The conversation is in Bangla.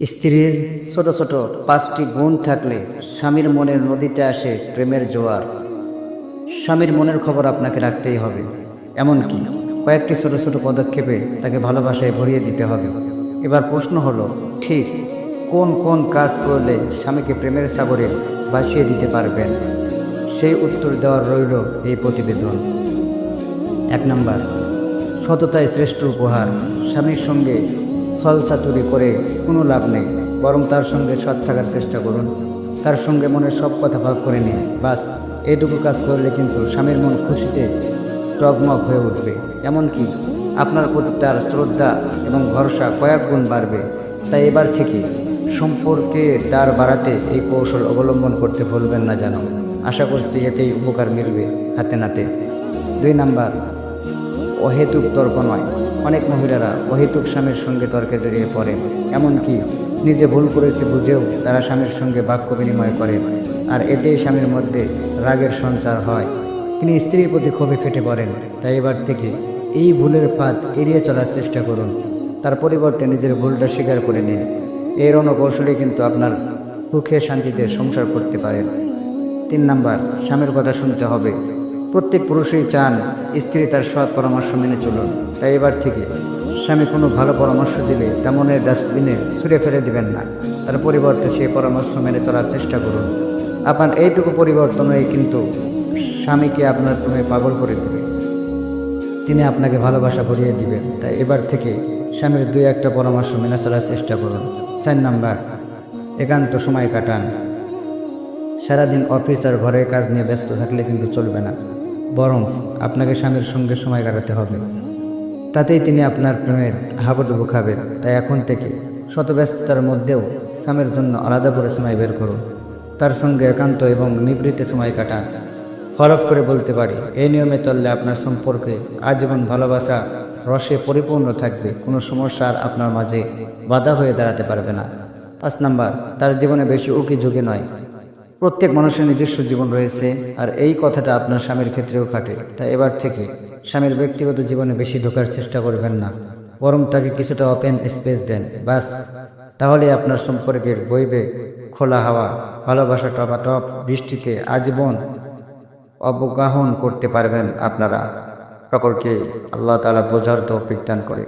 স্ত্রীর ছোট ছোট পাঁচটি গুণ থাকলে স্বামীর মনের নদীতে আসে প্রেমের জোয়ার। স্বামীর মনের খবর আপনাকে রাখতেই হবে। এমনকি কয়েকটি ছোট ছোট পদক্ষেপে তাকে ভালোবাসায় ভরিয়ে দিতে হবে। এবার প্রশ্ন হলো, ঠিক কোন কোন কাজ করলে স্বামীকে প্রেমের সাগরে ভাসিয়ে দিতে পারবেন? সেই উত্তর দেওয়ার রইল এই প্রতিবেদন। এক নম্বর সততায় শ্রেষ্ঠ উপহার। স্বামীর সঙ্গে ছলচাতুরি করে কোনো লাভ নেই, বরং তার সঙ্গে সৎ থাকার চেষ্টা করুন। তার সঙ্গে মনের সব কথা ভাগ করে নিন। বাস, এইটুকু কাজ করলে কিন্তু স্বামীর মন খুশিতে টগমগ হয়ে উঠবে। এমনকি আপনার প্রতি তার শ্রদ্ধা এবং ভরসা কয়েক গুণ বাড়বে। তাই এবার থেকে সম্পর্কে তার বাড়াতে এই কৌশল অবলম্বন করতে ভুলবেন না যেন। আশা করছি এতেই উপকার মিলবে হাতে নাতে। দুই নাম্বার, অহেতুক তর্ক নয়। অনেক মহিলারা অহেতুক স্বামীর সঙ্গে তর্কে জড়িয়ে পড়েন এমনকি নিজে ভুল করেছে বুঝেও তারা স্বামীর সঙ্গে বাক্য বিনিময় করে। আর এতেই স্বামীর মধ্যে রাগের সঞ্চার হয়। তিনি স্ত্রীর প্রতি ক্ষোভে ফেটে পড়েন। তাই এবার থেকে এই ভুলের ফাঁদ এড়িয়ে চলার চেষ্টা করুন। তার পরিবর্তে নিজের ভুলটা স্বীকার করে নিন। এই রণকৌশলে কিন্তু আপনার সুখে শান্তিতে সংসার করতে পারেন। তিন নাম্বার, স্বামীর কথা শুনতে হবে। প্রত্যেক পুরুষই চান স্ত্রী তার সৎ পরামর্শ মেনে চলুন তাই এবার থেকে স্বামী কোনো ভালো পরামর্শ দিলে তেমনের ডাস্টবিনে ছুঁড়ে ফেলে দিবেন না। তার পরিবর্তে সেই পরামর্শ মেনে চলার চেষ্টা করুন। আপনার এইটুকু পরিবর্তনই কিন্তু স্বামীকে আপনার প্রেমে পাগল করে দেবে। তিনি আপনাকে ভালোবাসা ভরিয়ে দিবেন। তাই এবার থেকে স্বামীর দুই একটা পরামর্শ মেনে চলার চেষ্টা করুন। চার নাম্বার, একান্ত সময় কাটান। সারাদিন অফিস আর ঘরের কাজ নিয়ে ব্যস্ত থাকলে কিন্তু চলবে না। বরং আপনাকে স্বামীর সঙ্গে সময় কাটাতে হবে। তাতেই তিনি আপনার প্রেমের হাবুডুবু খাবেন তাই এখন থেকে শত ব্যস্ততার মধ্যেও স্বামীর জন্য আলাদা করে সময় বের করুন। তার সঙ্গে একান্ত এবং নিবৃত্তে সময় কাটান। ফলক করে বলতে পারি এই নিয়মে চললে আপনার সম্পর্কে আজীবন ভালোবাসা রসে পরিপূর্ণ থাকবে। কোনো সমস্যা আর আপনার মাঝে বাধা হয়ে দাঁড়াতে পারবে না। পাঁচ নাম্বার, তার জীবনে বেশি উকি ঝুঁকি নয়। প্রত্যেক মানুষের নিজস্ব জীবন রয়েছে, আর এই কথাটা আপনার স্বামীর ক্ষেত্রেও খাটে। তাই এবার থেকে স্বামীর ব্যক্তিগত জীবনে বেশি ঢোকার চেষ্টা করবেন না। বরং তাকে কিছুটা ওপেন স্পেস দেন বাস তাহলে আপনার সম্পর্কের বইবে, খোলা হাওয়া, ভালোবাসা টপাটপ বৃষ্টিতে আজীবন অবগাহন করতে পারবেন আপনারা। সকলকে আল্লাহ তালা বোঝার তৌফিক দান করে।